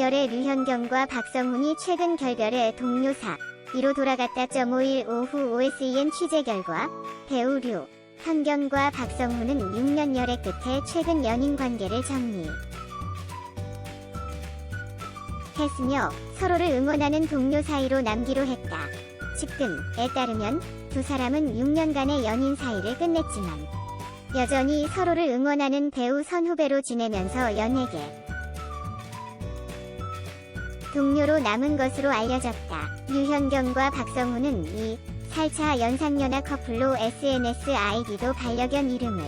6년열의 류현경과 박성훈이 최근 결별해 동료사 2로 돌아갔다. 5일 오후 OSEN 취재 결과 배우 류, 현경과 박성훈은 6년열의 끝에 최근 연인 관계를 정리. 했으며 서로를 응원하는 동료 사이로 남기로 했다. 측근에 따르면 두 사람은 6년간의 연인 사이를 끝냈지만 여전히 서로를 응원하는 배우 선후배로 지내면서 연예계 동료로 남은 것으로 알려졌다. 유현경과 박성훈은 이 살차 연상연하 커플로 SNS 아이디도 반려견 이름을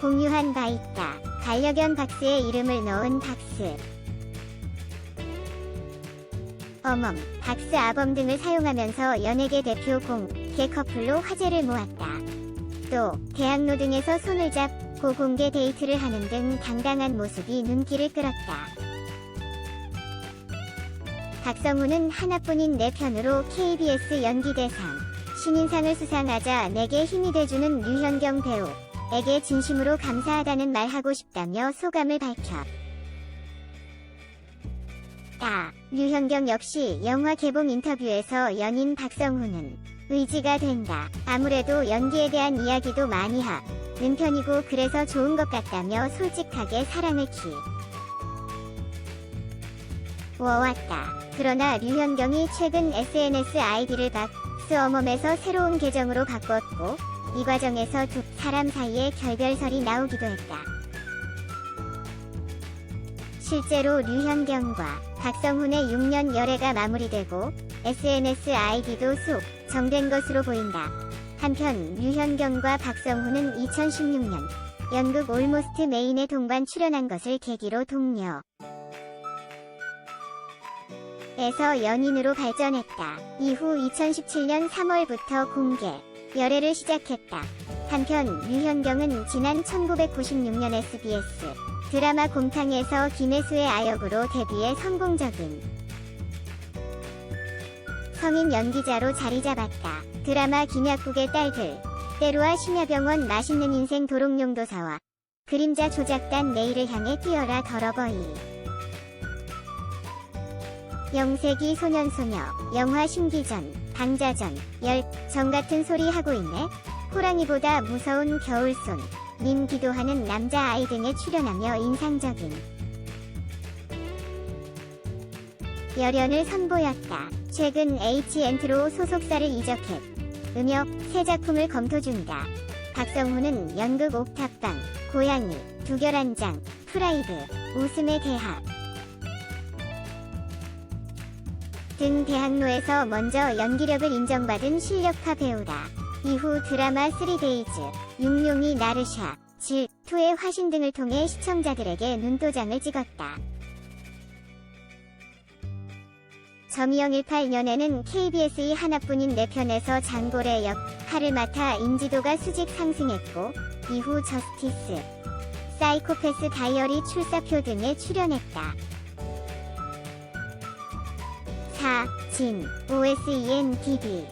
공유한 바 있다. 반려견 박스에 이름을 넣은 박스. 어멈, 박스 아범 등을 사용하면서 연예계 대표 공 개 커플로 화제를 모았다. 또 대학로 등에서 손을 잡고 공개 데이트를 하는 등 당당한 모습이 눈길을 끌었다. 박성훈은 하나뿐인 내 편으로 KBS 연기대상 신인상을 수상하자 내게 힘이 돼주는 류현경 배우에게 진심으로 감사하다는 말하고 싶다며 소감을 밝혔다. 류현경 역시 영화 개봉 인터뷰에서 연인 박성훈은 의지가 된다. 아무래도 연기에 대한 이야기도 많이 하는 편이고 그래서 좋은 것 같다며 솔직하게 사랑을 키. 워왔다. 그러나 류현경이 최근 SNS 아이디를 박스어멈에서 새로운 계정으로 바꿨고 이 과정에서 두 사람 사이에 결별설이 나오기도 했다. 실제로 류현경과 박성훈의 6년 열애가 마무리되고 SNS 아이디도 쑥 정된 것으로 보인다. 한편 류현경과 박성훈은 2016년 연극 올모스트 메인에 동반 출연한 것을 계기로 동료 에서 연인으로 발전했다. 이후 2017년 3월부터 공개 열애를 시작했다. 한편 류현경은 지난 1996년 SBS 드라마 곰탕에서 김혜수의 아역으로 데뷔해 성공적인 성인 연기자로 자리 잡았다. 드라마 김약국의 딸들 때루와 심야병원 맛있는 인생 도롱뇽도사와 그림자 조작단 내일을 향해 뛰어라 더러버이 영세기 소년소녀, 영화 신기전, 방자전, 열, 정 같은 소리 하고 있네. 호랑이보다 무서운 겨울손, 님 기도하는 남자아이 등에 출연하며 인상적인 열연을 선보였다. 최근 H엔트로 소속사를 이적해 음역 새 작품을 검토 중이다. 박성훈은 연극 옥탑방, 고양이, 두결한 장, 프라이드, 웃음의 대학, 등 대학로에서 먼저 연기력을 인정받은 실력파 배우다. 이후 드라마 3데이즈, 육룡이 나르샤, 질, 2의 화신 등을 통해 시청자들에게 눈도장을 찍었다. 점이영 18년에는 KBS의 하나뿐인 내 편에서 장고래 역할을 맡아 인지도가 수직 상승했고, 이후 저스티스, 사이코패스 다이어리 출사표 등에 출연했다. 4. 진, OSEN TV